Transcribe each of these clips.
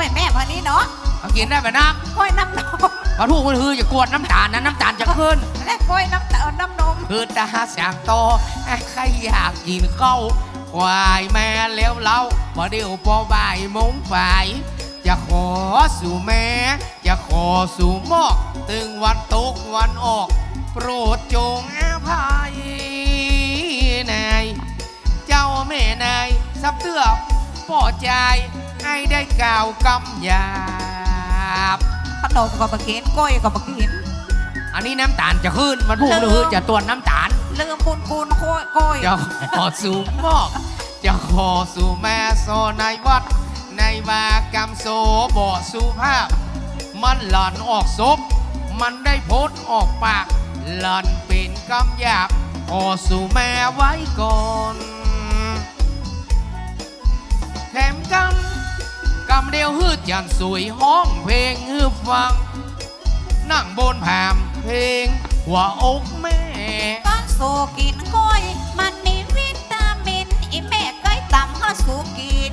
แม่แม่พอนี้เนาะเอากินได้ไหมนักกล้วยน้ำนมปลาทูมันคืออย่ากวดน้ำตาลนะน้ำตาลจะขึ้น และกล้วยน้ำเอ่อน้ำนมคือตาแสงโตใครอยากกินข้าวควายแม่เลี้ยวเล้าบ่เดียวพอบ่ายโมงฝ่ายจะขอสู่แม่จะขอสู่หมอก ตึงวันตกวันออก โปรดจงอภัยนายเจ้าแม่นายสับเตือป่อใจ ให้ได้กล่าวกำหยาบขนมก็มากินกล้วยก็มากิน อันนี้น้ำตาลจะขึ้นมันพูดหรือจะตรวจน้ำตาลลืมปูนปูนกล้วยกล้วยจะขอสู่หมอกจะขอสู่แม่โซในวัด ในวากรรมโซบ่สุภาพ มันหลั่นออกศพมันได้โพสต์ออกปาก หลั่นเป็นคำหยาบขอสู่แม่ไว้ก่อนแถมกำ กำเดียวฮืดจันสวยห้องเพลงฮือฟัง นั่งบนแผ่มเพลง หัวอกแม่ ก้อนสูกินกล้วย มันมีวิตามิน อีแม่ก้อยต่ำก็สูกิน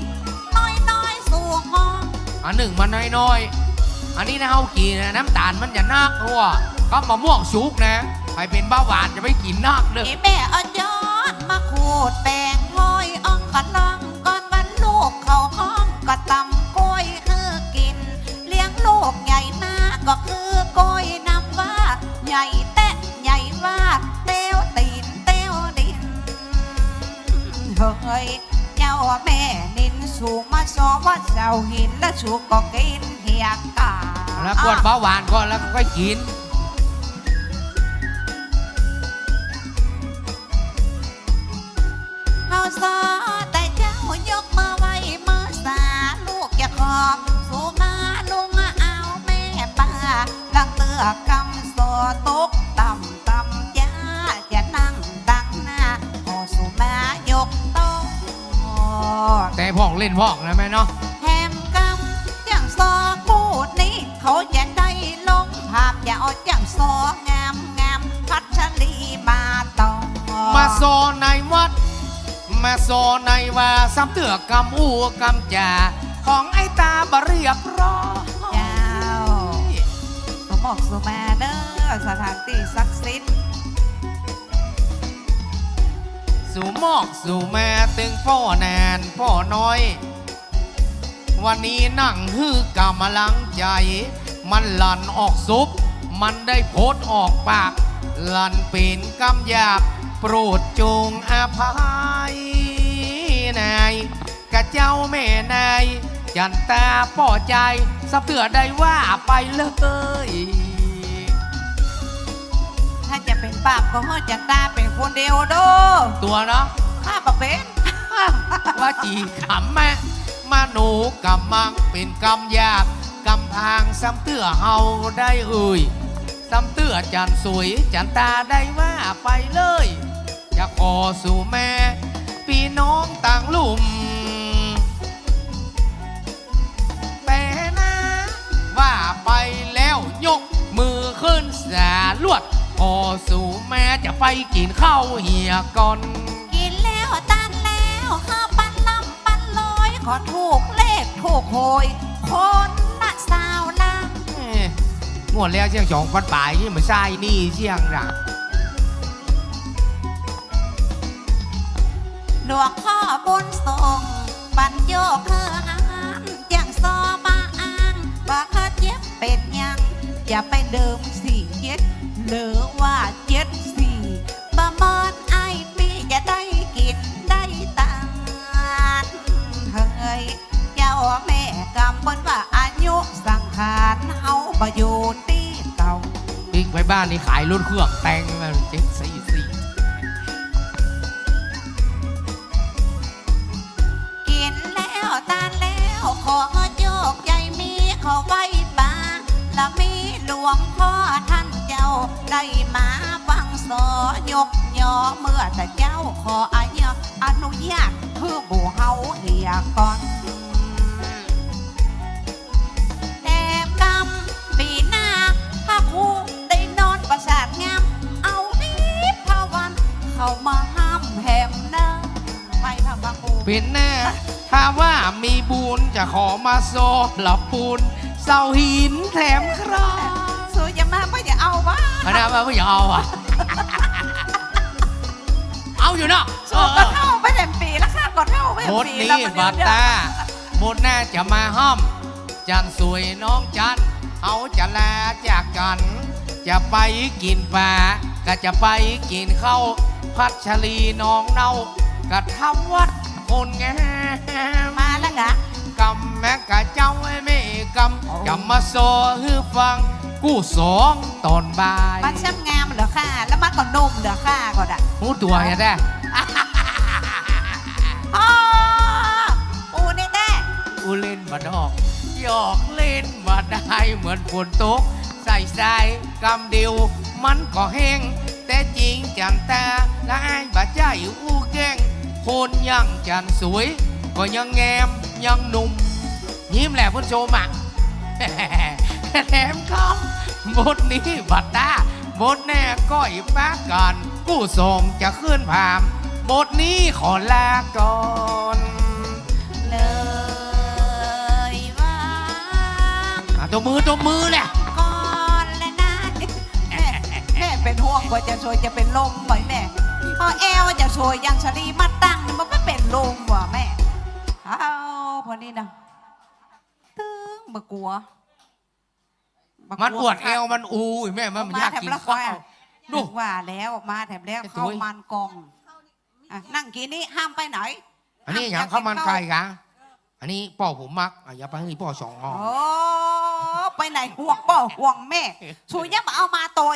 น้อยน้อยๆสู่ห้องอันหนึ่งมันน้อยๆ อันนี้นะเอากินนะน้ำตาลมันจะนักเพราะว่าก็มะม่วงสุกนะใครเป็นเบาหวานจะไม่กินนักเด้อ อีแม่เอายอดมาขูดแป้งห้อยอ่องกันลอง ยเจ้าแม่นินสูงมาสอว่าเจ้าหินและชูก็กินเหียกาแล้วกวนเบาหวานก่อนแล้วก็ค่อยกินเฮาซอ พ่องเล่นพ่องนะแม่เนาะแฮมกำจังซอพูดนี้ เขาจะได้ลงภาพอย่าเอาจังซองามงามพัชรีมาต่อมาโซในวัด มาโซในว่าซ้ำเตือกำอูกำจ่าของไอ้ตาบเรียบร้อยเจ้าสมบอกสมาเด้อสถานที่ศักดิ์สิทธิ์ สู่มอกสู่แม่ตึงพ่อแนนพ่อน้อย วันนี้นั่งฮือกำลังใจ มันหลั่นออกซุป มันได้โพสต์ออกปาก หลั่นป็นกำหยาบ โปรดจงอภัยนายกะเจ้าแม่นายจันตาป่อใจสับเตือได้ว่าไปเลย ถ้าจะเป็น ปาบก็เฮาจะตาเป็นคนเดียวเด้อตัวเนาะข้าบ่เป็นว่าจีขำแม่มาหนูกำมังเป็นกำยากกำทางซ้ำเตื้อเฮาได้เอ่ยซ้ำเตื้อจันสวยจันตาได้ว่าไปเลย จะขอสู่แม่พี่น้องต่างลุ่มแต่นะว่าไปแล้วยกมือขึ้นสาลวดขอสู่ แม่จะไปกินข้าวเหียก่อน กินแล้วตันแล้วข้าปันลำปันลอยขอถูกเลขถูกโหยคนละสาวลาเอ้ยงวดแล้วเชียงสองพันปลายนี่มันใช่นี่เชียงรักหลวงพ่อบุญส่งปันโยกเธอหานอย่างซอมาอ้างว่าข้าเจ็บเป็นหยัง อย่าไปเดิมสี่เจ็ดหรือว่า เฮาประโยชน์ที่เก่าปิ๊กไปบ้านนี่ขายรถเครื่องแต่งมาเจ็ดสี่สี่กินแล้วตานแล้วขอโยกใหญ่มีขอไว้บาและมีหลวงพ่อท่านเจ้าได้มาฟังสอยกยอเมื่อแต่เจ้าขออนุญาตเพื่อบูเฮาเหียก่ เข้ามาห้ามแหมเนอไปทำบางปูเป็นแน่ ถ้าว่ามีบุญจะขอมาโซหลับปูนเสาหินแถมคราสูอย่ามาไม่อย่าเอาวะคณะมาไม่อยากเอาอะ เอาอยู่เนาะสูก็เท่าไปเต็มปีแล้วค่ะก็เท่าไปหมเต็มดปีนี้แล้วมันบัตเดี๋ยวตาหมดหน้าจะมาห้อม จันสวยน้องจันเอาจะลาจากกัน จะไปกินปลาก็จะไปกินข้าวพัชรีน้องเนากระทำวัด คนงามมาแล้วกะกำแม่กะเจ้าไอ้ไม่กโอ้ำกำมาโซฮือฟังกู้สองตอนบ่ายมันช่างงามเหรอค่ะแล้วมันก็นุ่มเหรอค่ะก็ได้หูตัวอย่าได้อ๋อปูนี่แน่กูเล่นมาดอก หยอกเล่นมาได้เหมือนฝนตก ใส่ใส่กำเดียว มันก็แห้ง แต่จริงจันตาและไอ้บาใจอู้แกล้ง คนยังจันสวย ก็ยังแงมยังหนุ่ม ยิ้มแหละคุณโชมอะแถมคำหมดนี้บัตตาหมดแน่ก้อยปากันกู้ส่งจะขึ้นพามหมดนี้ขอลาก่อนเลยว่าอะตัวมือตัวมือแหละก่อนเลยนะแม่แม่เป็นห่วงว่าจะช่วยจะเป็นลมบ่อยแม่พอแอลจะช่วยยังชลีมา ตึงบกลัวบักลัมันอวดเอวมันอูยแม่มันอยากกินข้าวดูดูว่าแล้วมาแถมแล้วไอ้เข้าตุ้ยมันกองอะนั่งกินนี่ห้ามไปไหน อันนี้อย่างข้าวมันไก่กะอันนี้พ่อผมมักอะอย่าไปให้พ่อสองอ่อโอ้ไปไหนห่วงป่อห่วงแม่ช่วยอยับเอามาตัว